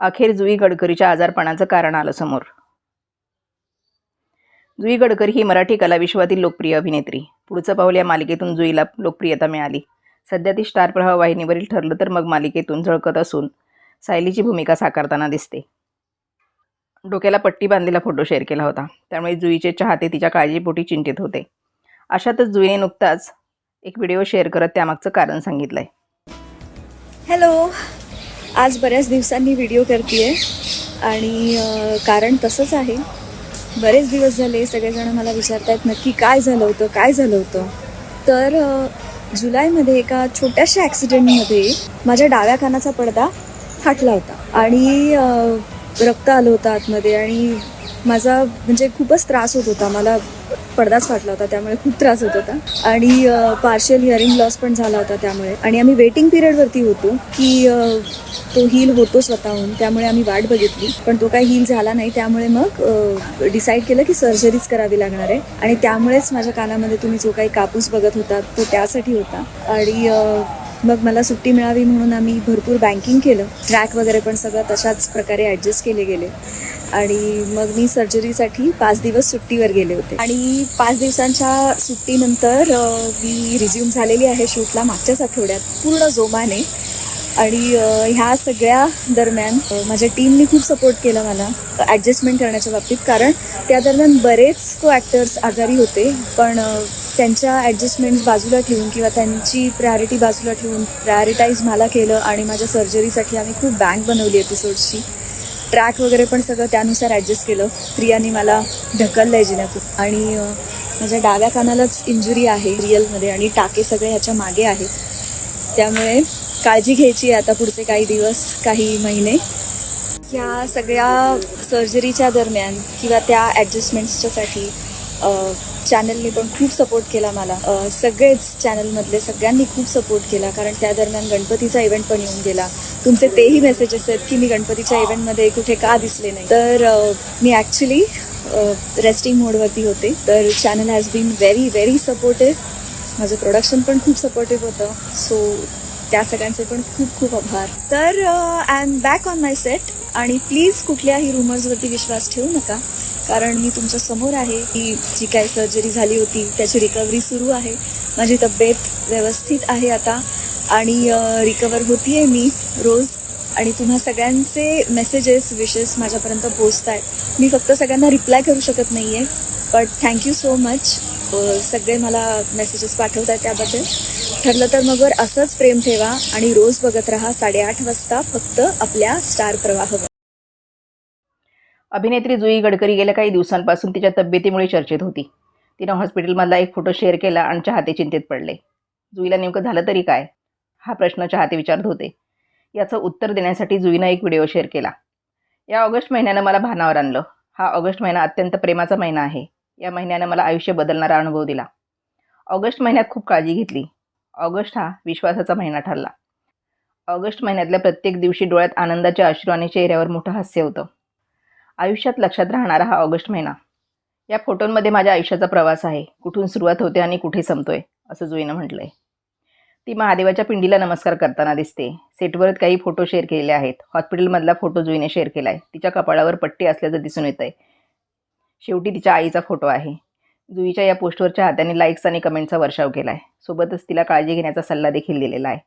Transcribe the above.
अखेर जुई गडकरीच्या आजारपणाचं कारण आलं समोर. जुई गडकरी ही मराठी कलाविश्वातील लोकप्रिय अभिनेत्री. पुढचं पाऊल या मालिकेतून जुईला लोकप्रियता मिळाली. सध्या ती स्टार प्रवाह वाहिनीवरील ठरलं तर मग मालिकेतून झळकत असून सायलीची भूमिका साकारताना दिसते. डोक्याला पट्टी बांधलेला फोटो शेअर केला होता. त्यामुळे जुईचे चाहते तिच्या काळजीपोटी चिंतित होते. अशातच जुईने नुकताच एक व्हिडिओ शेअर करत त्यामागचं कारण सांगितलंय. हॅलो. आज बऱ्याच दिवसांनी व्हिडिओ करते आणि कारण तसंच आहे. बरेच दिवस झाले सगळेजण मला विचारतायत नक्की काय झालं होतं? काय झालं होतं? तर जुलैमध्ये एका छोट्याशा ॲक्सिडेंटमध्ये माझ्या डाव्या कानाचा पडदा फाटला होता. आणि रक्त आलं होतं आतमध्ये आणि माझा म्हणजे खूपच त्रास होत होता. मला पडदाच फाटला होता त्यामुळे खूप त्रास होत होता. आणि पार्शियल हिअरिंग लॉस पण झाला होता त्यामुळे. आणि आम्ही वेटिंग पिरियडवरती होतो की तो हील होतो स्वतःहून त्यामुळे आम्ही वाट बघितली. पण तो काही हील झाला नाही त्यामुळे मग डिसाईड केलं की सर्जरीच करावी लागणार आहे. आणि त्यामुळेच माझ्या कानामध्ये तुम्ही जो काही कापूस बघत होता तो त्यासाठी होता. आणि मग मला सुट्टी मिळावी म्हणून आम्ही भरपूर बँकिंग केलं. ट्रॅक वगैरे पण सगळं तशाच प्रकारे ॲडजस्ट केले गेले. आणि मग मी सर्जरीसाठी पाच दिवस सुट्टीवर गेले होते. आणि पाच दिवसांच्या सुट्टीनंतर मी रिझ्यूम झालेली आहे शूटला मागच्याच आठवड्यात पूर्ण जोमाने. आणि ह्या सगळ्या दरम्यान माझ्या टीमने खूप सपोर्ट केला मला ॲडजस्टमेंट करण्याच्या बाबतीत. कारण त्या दरम्यान बरेच को ॲक्टर्स आजारी होते पण त्यांच्या ॲडजस्टमेंट्स बाजूला ठेवून किंवा त्यांची प्रायोरिटी बाजूला ठेवून प्रायोरिटाईज मला केलं आणि माझ्या सर्जरीसाठी आम्ही खूप बँक बनवली एपिसोड्सची ट्रॅक वगैरे पण सगळं त्यानुसार ॲडजस्ट केलं. प्रियाने मला ढकललं आहे जिन्यातून. आणि माझ्या डाव्या कानालाच इंजुरी आहे रिअलमध्ये आणि टाके सगळे ह्याच्या मागे आहेत. त्यामुळे काळजी घ्यायची आहे आता पुढचे काही दिवस काही महिने. ह्या सगळ्या सर्जरीच्या दरम्यान किंवा त्या ॲडजस्टमेंट्सच्यासाठी चॅनलने पण खूप सपोर्ट केला मला. सगळेच चॅनलमधले सगळ्यांनी खूप सपोर्ट केला. कारण त्या दरम्यान गणपतीचा इव्हेंट पण येऊन गेला. तुमचे तेही मेसेजेस आहेत की मी गणपतीच्या इव्हेंटमध्ये कुठे का दिसले नाही. तर मी ॲक्च्युली रेस्टिंग मोडवरती होते. तर channel has been very very supportive माझं प्रोडक्शन पण खूप सपोर्टिव्ह होतं. सो त्या सगळ्यांचे पण खूप खूप आभार. तर I am back on my set आणि प्लीज कुठल्याही रुमर्सवरती विश्वास ठेवू नका. कारण मी तुमच्यासमोर आहे. की जी काय सर्जरी झाली होती त्याची रिकव्हरी सुरू आहे. माझी तब्येत व्यवस्थित आहे आता. आणि रिकवर होतीये मी रोज. आणि तुम्हा सगळ्यांचे मेसेजेस विशेस माझ्यापर्यंत पोचत आहेत मी फक्त सगळ्यांना रिप्लाय करू शकत नाही आहे बट थँक्यू सो मच सगळे मला मेसेजेस पाठवत आहेत त्याबद्दल. ठरलं तर मग वर असंच प्रेम ठेवा आणि रोज बघत राहा साडेआठ वाजता फक्त आपल्या स्टार प्रवाहवर. अभिनेत्री जुई गडकरी गेल्या काही दिवसांपासून तिच्या तब्येतीमुळे चर्चेत होती. तिनं हॉस्पिटलमधला एक फोटो शेअर केला आणि चाहते चिंतेत पडले. जुईला नेमकं झालं तरी काय? हा प्रश्न चाहते विचारत होते. याचं उत्तर देण्यासाठी जुईनं एक व्हिडिओ शेअर केला. या ऑगस्ट महिन्यानं मला भानावर आणलं. हा ऑगस्ट महिना अत्यंत प्रेमाचा महिना आहे. या महिन्यानं मला आयुष्य बदलणारा अनुभव दिला. ऑगस्ट महिन्यात खूप काळजी घेतली. ऑगस्ट हा विश्वासाचा महिना ठरला. ऑगस्ट महिन्यातल्या प्रत्येक दिवशी डोळ्यात आनंदाच्या अश्रू आणि चेहऱ्यावर मोठं हास्य होतं. आयुष्यात लक्षात राहणारा हा ऑगस्ट महिना. या फोटोंमध्ये माझ्या आयुष्याचा प्रवास आहे. कुठून सुरुवात होते आणि कुठे संपतोय असं जुईनं म्हटलं आहे ती महादेवाच्या पिंडीला नमस्कार करताना दिसते. सेटवर काही फोटो शेअर केलेले आहेत. हॉस्पिटलमधला फोटो जुईने शेअर केला आहे तिच्या कपाळावर पट्टी असल्याचं दिसून येत आहे शेवटी तिच्या आईचा फोटो आहे. जुईच्या या पोस्टवर चाहत्यांनी लाईक्स आणि कमेंटचा वर्षाव केला आहे सोबतच तिला काळजी घेण्याचा सल्ला देखील दिलेला आहे.